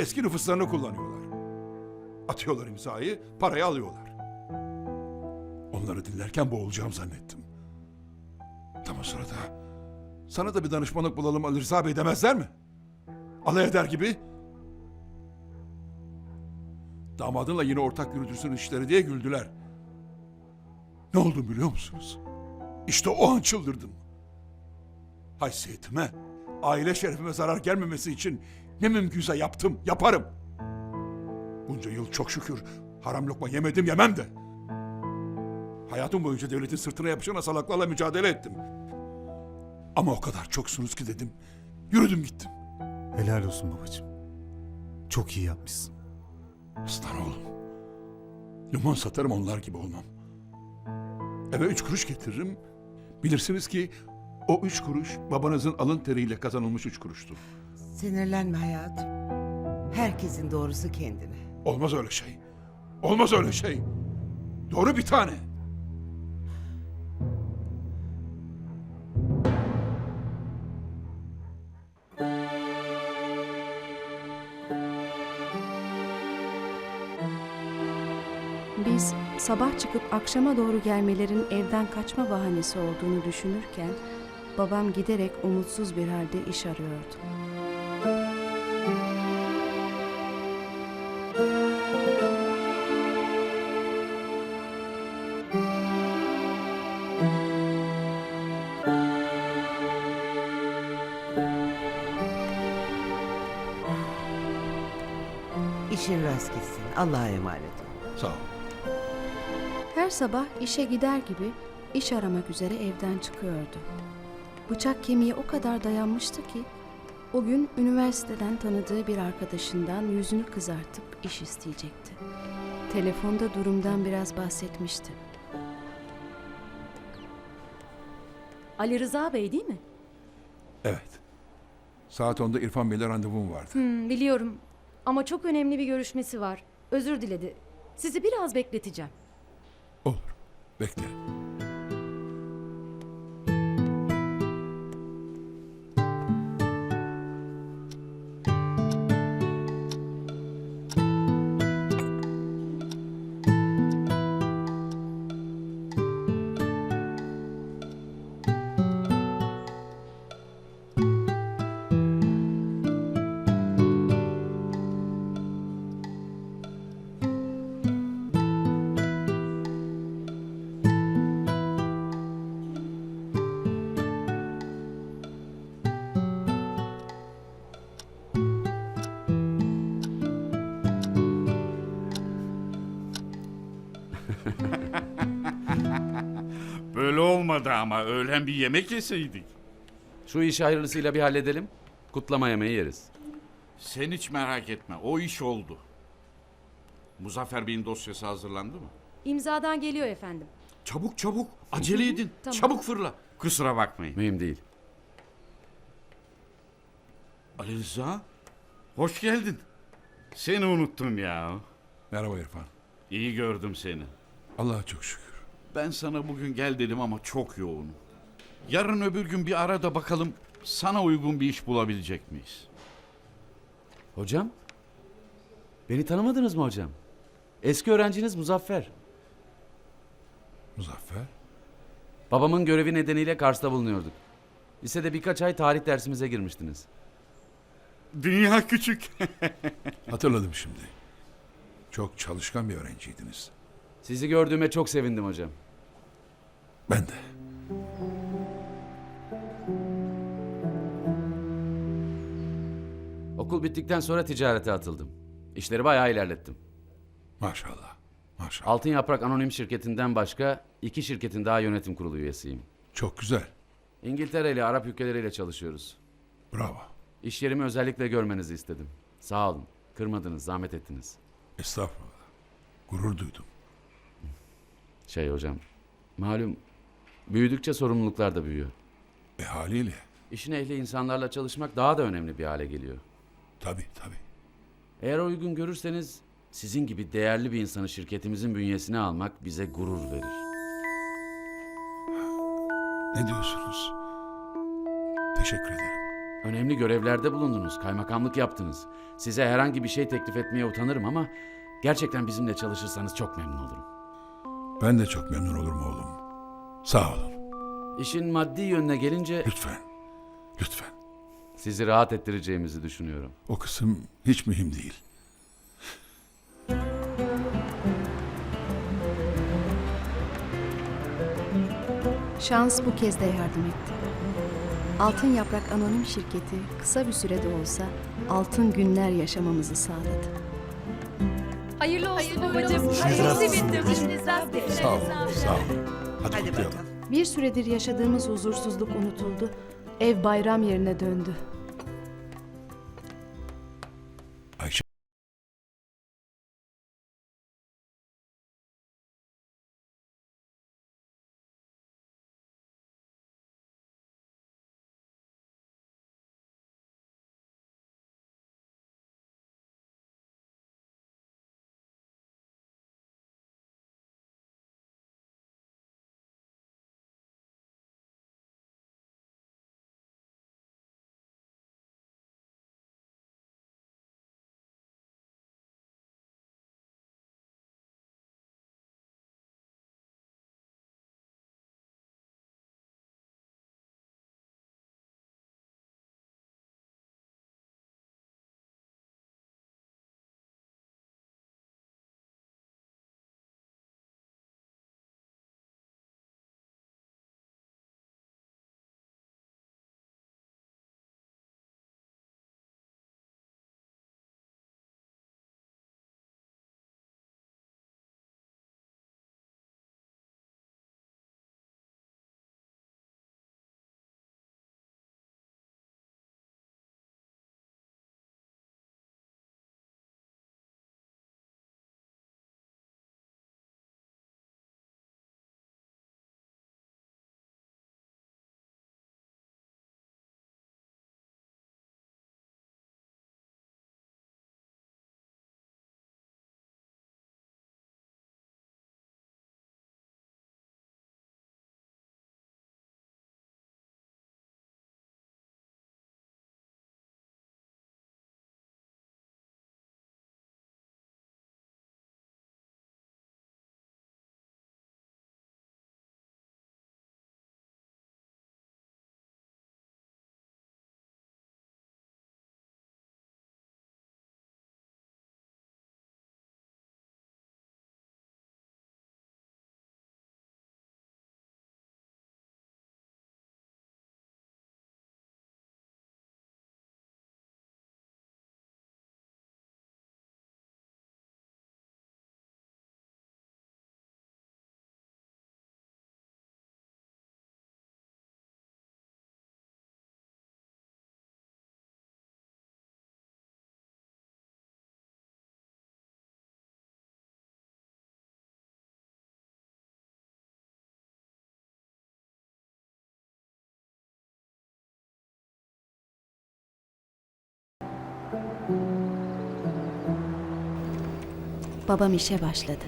Eski nüfuslarını kullanıyorlar. Atıyorlar imzayı, parayı alıyorlar. Onları dinlerken boğulacağım zannettim. Tam o sırada sana da bir danışmanlık bulalım Ali Rıza Bey demezler mi? Alay eder gibi. Damadınla yine ortak yürütürsün işleri diye güldüler. Ne oldu biliyor musunuz? İşte o an çıldırdım. Haysiyetime, aile şerefime zarar gelmemesi için ne mümkünse yaptım, yaparım. Bunca yıl çok şükür haram lokma yemedim yemem de. Hayatım boyunca devletin sırtına yapışan asalaklarla mücadele ettim. Ama o kadar çoksunuz ki dedim. Yürüdüm gittim. Helal olsun babacığım. Çok iyi yapmışsın. Aslan oğlum. Limon satarım onlar gibi olmam. Eve üç kuruş getiririm. Bilirsiniz ki o üç kuruş babanızın alın teriyle kazanılmış üç kuruştu. Sinirlenme hayatım. Herkesin doğrusu kendine. Olmaz öyle şey. Olmaz öyle şey. Doğru bir tane. Biz sabah çıkıp akşama doğru gelmelerin evden kaçma bahanesi olduğunu düşünürken babam giderek umutsuz bir halde iş arıyordu. İşin rast gitsin. Allah'a emanet ol. Sağ ol. Her sabah işe gider gibi iş aramak üzere evden çıkıyordu. Bıçak kemiğe o kadar dayanmıştı ki o gün üniversiteden tanıdığı bir arkadaşından yüzünü kızartıp iş isteyecekti. Telefonda durumdan biraz bahsetmişti. Ali Rıza Bey değil mi? Evet. Saat 10'da İrfan Bey'le randevum vardı. Hmm, biliyorum. Ama çok önemli bir görüşmesi var. Özür diledi. Sizi biraz bekleteceğim. Olur. Bekle. Böyle olmadı ama öğlen bir yemek yeseydik. Şu işi hayırlısıyla bir halledelim. Kutlama yemeği yeriz. Sen hiç merak etme o iş oldu. Muzaffer Bey'in dosyası hazırlandı mı? İmzadan geliyor efendim. Çabuk çabuk acele edin. Tamam. Çabuk fırla. Kusura bakmayın. Mühim değil. Ali Rıza hoş geldin. Seni unuttum ya. Merhaba İrfan. İyi gördüm seni. Allah'a çok şükür. Ben sana bugün gel dedim ama çok yoğunum. Yarın öbür gün bir ara da bakalım sana uygun bir iş bulabilecek miyiz? Hocam? Beni tanımadınız mı hocam? Eski öğrenciniz Muzaffer. Muzaffer. Babamın görevi nedeniyle Kars'ta bulunuyorduk. Lisede birkaç ay tarih dersimize girmiştiniz. Dünya küçük. Hatırladım şimdi. Çok çalışkan bir öğrenciydiniz. Sizi gördüğüme çok sevindim hocam. Ben de. Okul bittikten sonra ticarete atıldım. İşleri bayağı ilerlettim. Maşallah. Maşallah. Altın Yaprak Anonim Şirketi'nden başka iki şirketin daha yönetim kurulu üyesiyim. Çok güzel. İngiltere ile Arap ülkeleriyle çalışıyoruz. Bravo. İş yerimi özellikle görmenizi istedim. Sağ olun. Kırmadınız, zahmet ettiniz. Estağfurullah. Gurur duydum. Şey hocam, malum büyüdükçe sorumluluklar da büyüyor. E haliyle. İşin ehli insanlarla çalışmak daha da önemli bir hale geliyor. Tabii tabii. Eğer uygun görürseniz sizin gibi değerli bir insanı şirketimizin bünyesine almak bize gurur verir. Ne diyorsunuz? Teşekkür ederim. Önemli görevlerde bulundunuz, kaymakamlık yaptınız. Size herhangi bir şey teklif etmeye utanırım ama gerçekten bizimle çalışırsanız çok memnun olurum. Ben de çok memnun olurum oğlum. Sağ olun. İşin maddi yönüne gelince Lütfen. Lütfen. sizi rahat ettireceğimizi düşünüyorum. O kısım hiç mühim değil. Şans bu kez de yardım etti. Altın Yaprak Anonim Şirketi kısa bir sürede olsa altın günler yaşamamızı sağladı. Hayırlı olsun babacığım. Sevindim. Sağ olun. Sağ olun. Hadi, Hadi kutlayalım. bakalım. Bir süredir yaşadığımız huzursuzluk unutuldu. Ev bayram yerine döndü. Babam işe başladı.